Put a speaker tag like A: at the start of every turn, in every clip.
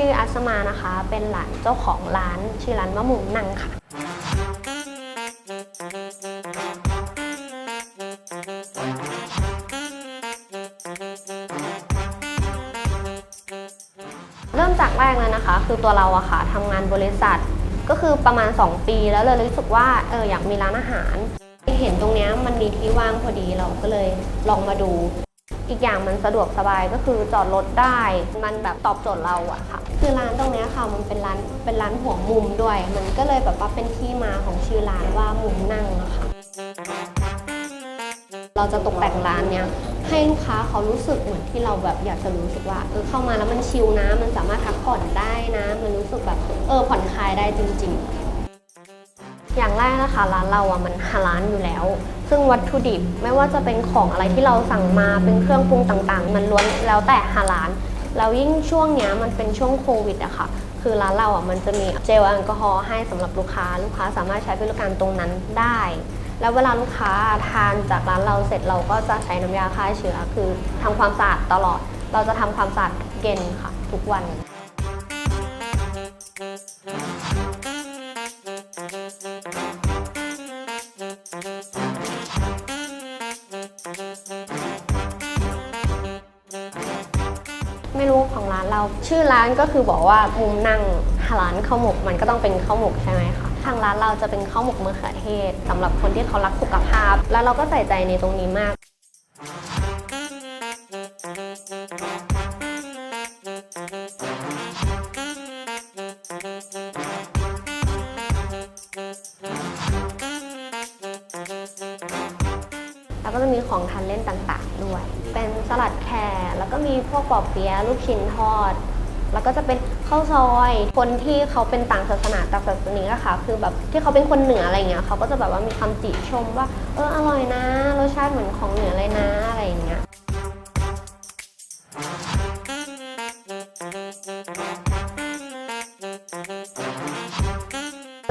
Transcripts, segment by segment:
A: ชื่ออัสมานะคะ เป็นหลานเจ้าของร้าน ชื่อร้านมะมุงนังค่ะ เริ่มจากแรกเลยนะคะ คือตัวเราอะค่ะทำงานบริษัทก็คือประมาณ 2 ปีแล้วเลยรู้สึกว่าเอออยากมีร้านอาหาร เห็นตรงนี้มันมีที่ว่างพอดีเราก็เลยลองมาดู อีกอย่างมันสะดวกสบายก็คือจอดรถได้ มันแบบตอบโจทย์เราอะค่ะ คือร้านตรงนี้ค่ะมันเป็นร้านเป็นร้านหัวมุมด้วย มันก็เลยแบบว่าเป็นที่มาของชื่อร้านว่ามุมนั่งนะค่ะ เราจะตกแต่งร้านเนี้ยให้ลูกค้าเขารู้สึกเหมือนที่เราแบบอยากจะรู้สึกว่าเออเข้ามาแล้วมันชิลนะ มันสามารถพักผ่อนได้นะ มันรู้สึกแบบเออผ่อนคลายได้จริง ๆ อย่างแรกนะคะร้านเราอะมันฮาลานอยู่แล้ว ซึ่งวัตถุดิบไม่ว่าจะเป็นของอะไรที่เราสั่งมาเป็นเครื่องปรุงต่างๆ มันล้วนแล้วแต่ฮาลานแล้วยิ่งช่วงเนี้ยมันเป็นช่วงโควิดอะค่ะคือร้านเราอะมันจะมีเจลแอลกอฮอล์ให้สำหรับลูกค้า ลูกค้าสามารถใช้บริการตรงนั้นได้ แล้วเวลาลูกค้าทานจากร้านเราเสร็จเราก็จะใช้น้ำยาฆ่าเชื้อคือทำความสะอาดตลอด เราจะทำความสะอาดทุกเย็นค่ะ ทุกวัน ไม่รู้ของร้านเรา ชื่อร้านก็คือบอกว่ามุมนั่งร้านข้าวหมกมันก็ต้องเป็นข้าวหมกใช่ไหมคะทางร้านเราจะเป็นข้าวหมกมะเขือเทศสำหรับคนที่เขารักสุขภาพ แล้วเราก็ใส่ใจในตรงนี้มาก แล้วก็จะมีของทานเล่นต่างๆด้วย เป็นสลัดแครแล้วก็มีพวกปอเปี๊ยะลูกชิ้นทอด แล้วก็จะเป็นข้าวซอยคนที่เขาเป็นต่างศาสนาต่างศาสนาอะค่ะ คือแบบที่เขาเป็นคนเหนืออะไรเงี้ยเขาก็จะแบบว่ามีคำติชมว่า เอออร่อยนะ รสชาติเหมือนของเหนือเลยนะอะไรอย่างเงี้ย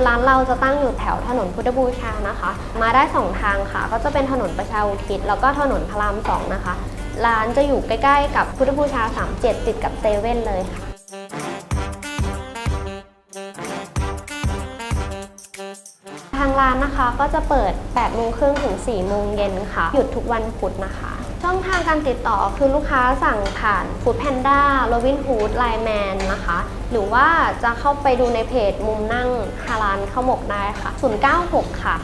A: ร้านเราจะตั้งอยู่แถวถนนพุทธบูชานะคะ มาได้สองทางค่ะ ก็จะเป็นถนนประชาอุทิศแล้วก็ถนนพระรามสองนะคะ ร้านจะอยู่ใกล้ๆ กับพุทธบูชา 37 ติดกับเซเว่นเลยค่ะทางร้านนะคะก็จะเปิด8โมงครึ่งถึง4โมงเย็นค่ะ หยุดทุกวันพุธนะคะ ช่องทางการติดต่อคือลูกค้าสั่งผ่าน Food Panda Robin Hood Line Man นะคะ หรือว่าจะเข้าไปดูในเพจมุมนั่งฮาลานข้าวหมกได้ค่ะ 096 ค่ะ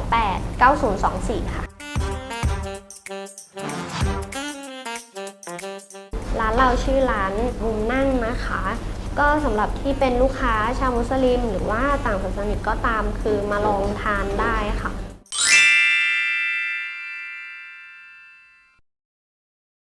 A: 328 9024 ค่ะ ร้านเราชื่อร้านมุมนั่งนะคะ ก็สำหรับที่เป็นลูกค้าชาวมุสลิม หรือว่าต่างศาสนาก็ตามคือมาลองทานได้ค่ะ